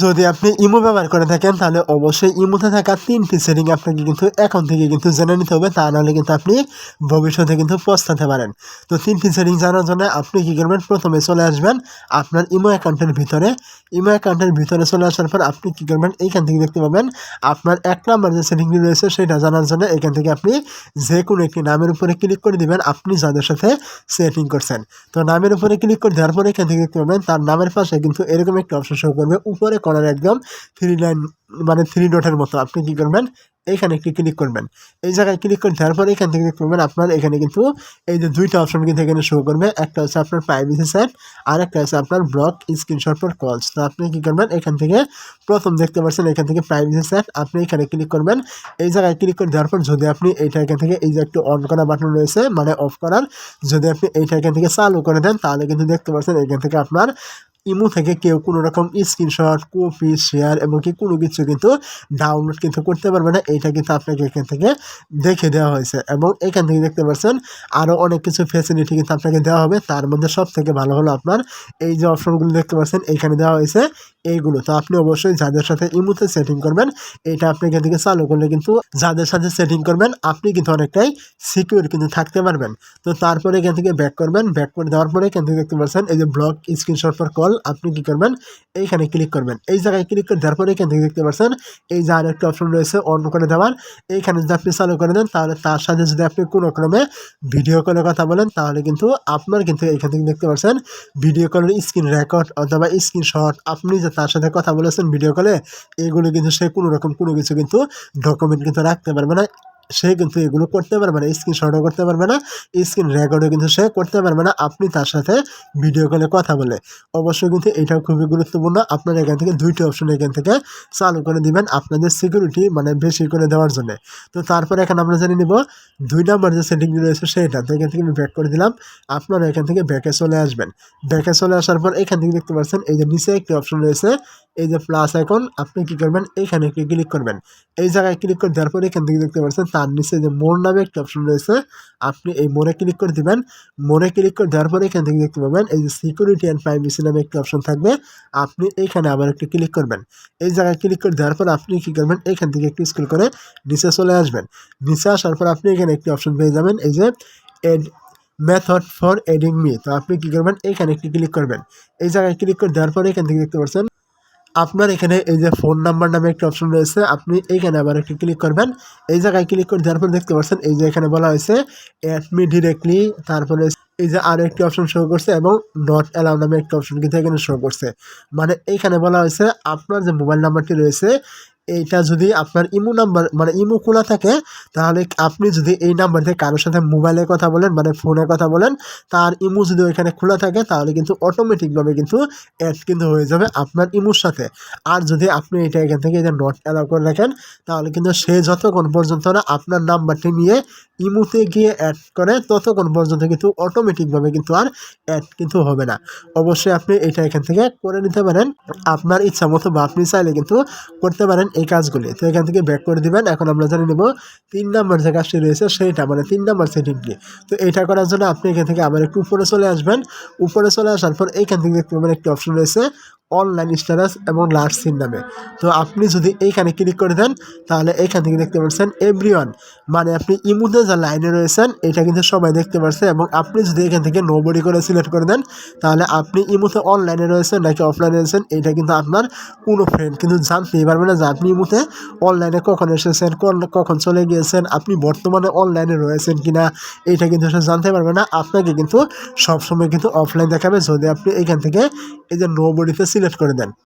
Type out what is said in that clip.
যদি আপনি ইমো ব্যবহার করে থাকেন, তাহলে অবশ্যই ইমোতে থাকা তিনটি সেটিং আপনাকে কিন্তু এখন থেকে কিন্তু জেনে নিতে হবে। তা নাহলে কিন্তু আপনি ভবিষ্যতে কিন্তু পস্তাতে পারেন। তো তিনটি সেটিং জানার জন্য আপনি কী করবেন? প্রথমে চলে আসবেন আপনার ইমো অ্যাকাউন্টের ভিতরে। ইমো অ্যাকাউন্টের ভিতরে চলে আসার পর আপনি কী করবেন? এইখান থেকে দেখতে পাবেন আপনার এক নাম্বার যে সেটিংটি রয়েছে, সেটা জানার জন্য এখান থেকে আপনি যে কোনো একটি নামের উপরে ক্লিক করে দিবেন। আপনি যাদের সাথে সেটিং করছেন। তো নামের উপরে ক্লিক করে দেওয়ার পরে এখান থেকে দেখতে পাবেন, তার নামের পাশে কিন্তু এরকম একটা অপশন শো করবে। উপরে করার একদম থ্রি লাইন মানে থ্রি ডটের মতো। আপনি কী করবেন? এইখানে একটি ক্লিক করবেন। এই জায়গায় ক্লিক করে দেওয়ার পরে এখান থেকে দেখতে পাবেন আপনার এখানে কিন্তু এই যে দুইটা অপশন কিন্তু এখানে শো করবে। একটা হচ্ছে আপনার প্রাইভেসি সেট আর একটা হচ্ছে আপনার ব্লক স্ক্রিনশট ফর কলস তো আপনি কী করবেন? এখান থেকে প্রথম দেখতে পাচ্ছেন এখান থেকে প্রাইভেসি সেট আপনি এখানে ক্লিক করবেন। এই জায়গায় ক্লিক করে দেওয়ার পর যদি আপনি এইটা এখান থেকে এই যে একটু অন করা বাটন রয়েছে মানে অফ করার, যদি আপনি এইটা এখান থেকে চালু করে দেন, তাহলে কিন্তু দেখতে পাচ্ছেন এখান থেকে আপনার ইমো থেকে কেউ কোনো রকম স্ক্রিনশট কপি শেয়ার এমনকি কোনো কিছু কিন্তু ডাউনলোড কিন্তু করতে পারবে না। এইটা কিন্তু আপনাকে এখান থেকে দেখে দেওয়া হয়েছে এবং এখান থেকে দেখতে পাচ্ছেন আরও অনেক কিছু ফেসিলিটি কিন্তু আপনাকে দেওয়া হবে। তার মধ্যে সব থেকে ভালো হলো আপনার এই যে অপশনগুলো দেখতে পাচ্ছেন এইখানে দেওয়া হয়েছে এইগুলো। তো আপনি অবশ্যই যাদের সাথে ইমোতে সেটিং করবেন, এটা আপনি এখান থেকে চালু করলে কিন্তু যাদের সাথে সেটিং করবেন, আপনি কিন্তু অনেকটাই সিকিউর কিন্তু থাকতে পারবেন। তো তারপরে এখান থেকে ব্যাক করবেন। ব্যাক করে দেওয়ার পরে এখান থেকে দেখতে পাচ্ছেন, এই যে ব্লক স্ক্রিনশট ফর কল আপনি কি করবেন? এইখানে ক্লিক করবেন। এই জায়গায় ক্লিক করে দেওয়ার পরে এখান থেকে দেখতে পাচ্ছেন, এই যে আর একটা অপশন রয়েছে অন করে দেওয়ার। এইখানে যদি আপনি চালু করে দেন, তাহলে তার সাথে যদি আপনি কোনো ক্রমে ভিডিও কলে কথা বলেন, তাহলে কিন্তু আপনার কিন্তু এখান থেকে দেখতে পাচ্ছেন ভিডিও কলের স্ক্রিন রেকর্ড অথবা স্ক্রিনশট আপনি যে তার সাথে কথা বলেছেন ভিডিও কলে এগুলো কিন্তু সে কোনো রকম কোনো কিছু কিন্তু ডকুমেন্ট কিন্তু রাখতে পারবে না। সে কিন্তু এগুলো করতে পারবে না স্ক্রিনশটও করতে পারবে না স্ক্রিন রেকর্ডও কিন্তু সে করতে পারবে না, আপনি তার সাথে ভিডিও কলে কথা বলে। অবশ্যই কিন্তু এটাও খুবই গুরুত্বপূর্ণ, আপনার এখান থেকে দুইটি অপশন এখান থেকে চালু করে দিবেন আপনাদের সিকিউরিটি মানে বেশি করে দেওয়ার জন্য। তো তারপরে এখন আমরা জানি নিব, দুই নম্বর যে সেটিংটি রয়েছে সেইটা তো এখান থেকে আমি ব্যাক করে দিলাম, আপনারা এখান থেকে ব্যাকে চলে আসবেন। ব্যাকে চলে আসার পর এখান থেকে দেখতে পাচ্ছেন, এই যে নিচে একটি অপশন রয়েছে এই যে প্লাস আইকন আপনি কি করবেন? এইখানে একটি ক্লিক করবেন। এই জায়গায় ক্লিক করে দেওয়ার পরে এখান থেকে দেখতে পাচ্ছেন, তার নিচে যে মোর নামে একটা অপশন রয়েছে, আপনি এই মোড়ে ক্লিক করে দিবেন। মোড়ে ক্লিক করে দেওয়ার পরে এখান থেকে দেখতে পাবেন, এই যে সিকিউরিটি অ্যান্ড প্রাইভেসি নামে একটি অপশন থাকবে। আপনি এইখানে আবার একটু ক্লিক করবেন। এই জায়গায় ক্লিক করে দেওয়ার পর আপনি কী করবেন? এইখান থেকে একটু স্ক্রল করে নিচে চলে আসবেন। নিচে আসার পর আপনি এখানে একটি অপশন পেয়ে যাবেন, এই যে add method for adding me তো আপনি কী করবেন? এইখানে একটি ক্লিক করবেন। এই জায়গায় ক্লিক করে দেওয়ার পরে এখান থেকে দেখতে পাচ্ছেন আপনার এখানে এই যে ফোন নাম্বার নামে একটি অপশন রয়েছে, আপনি এইখানে আবার একটি ক্লিক করবেন। এই জায়গায় ক্লিক করে দেওয়ার পর দেখতে পাচ্ছেন, এই যে এখানে বলা হয়েছে অ্যাডমি ডিরেক্টলি তারপরে এই যে আরও একটি অপশন শো করছে এবং নট অ্যালাউ নামে একটি অপশন কিন্তু এখানে শো করছে। মানে এইখানে বলা হয়েছে, আপনার যে মোবাইল নাম্বারটি রয়েছে এইটা যদি আপনার ইমো নাম্বার মানে ইমো খোলা থাকে, তাহলে আপনি যদি এই নাম্বার থেকে কারোর সাথে মোবাইলে কথা বলেন মানে ফোনে কথা বলেন, তার ইমো যদি ওইখানে খোলা থাকে, তাহলে কিন্তু অটোমেটিকভাবে কিন্তু অ্যাড কিন্তু হয়ে যাবে আপনার ইমোর সাথে। আর যদি আপনি এটা এখান থেকে এটা নট অ্যালাউ করে রাখেন, তাহলে কিন্তু সে যতক্ষণ পর্যন্ত না আপনার নাম্বারটি নিয়ে ইমোতে গিয়ে অ্যাড করে, ততক্ষণ পর্যন্ত কিন্তু অটোমেটিকভাবে কিন্তু আর অ্যাড কিন্তু হবে না। অবশ্যই আপনি এটা এখান থেকে করে নিতে পারেন। আপনার ইচ্ছা মতো বা আপনি চাইলে কিন্তু করতে পারেন। এই কাজগুলি। তো এখান থেকে ব্যাক করে দিবেন। এখন আমরা জানি নেব তিন নাম্বার যে কাজটি রয়েছে সেইটা মানে তিন নাম্বার সেটিংটি তো এটা করার জন্য আপনি এখান থেকে আবার একটু উপরে চলে আসবেন। উপরে চলে আসার পর এইখান থেকে দেখতে পাবেন একটি অপশন রয়েছে অনলাইন স্ট্যাটাস এবং লার্জ সিন নামে। তো আপনি যদি এইখানে ক্লিক করে দেন, তাহলে এইখান থেকে দেখতে পাচ্ছেন এভরিওয়ান মানে আপনি ইমুতে যা লাইনে রয়েছেন, এটা কিন্তু সবাই দেখতে পাচ্ছে এবং আপনি যদি এখান থেকে নোবডি করে সিলেক্ট করে দেন, তাহলে আপনি ইমুতে অনলাইনে রয়েছেন নাকি অফলাইনে রয়েছেন, এটা কিন্তু আপনার কোনো ফ্রেন্ড কিন্তু জানতেই পারবে না যে আপনি ইমুতে অনলাইনে কখন এসেছেন কখন চলে গিয়েছেন, আপনি বর্তমানে অনলাইনে রয়েছেন কিনা, এটা কিন্তু সে জানতে পারবে না। আপনাকে কিন্তু সবসময় কিন্তু অফলাইন দেখাবে যদি আপনি এখান থেকে এই যে নো বডিতে সিলেক্ট করে দেন।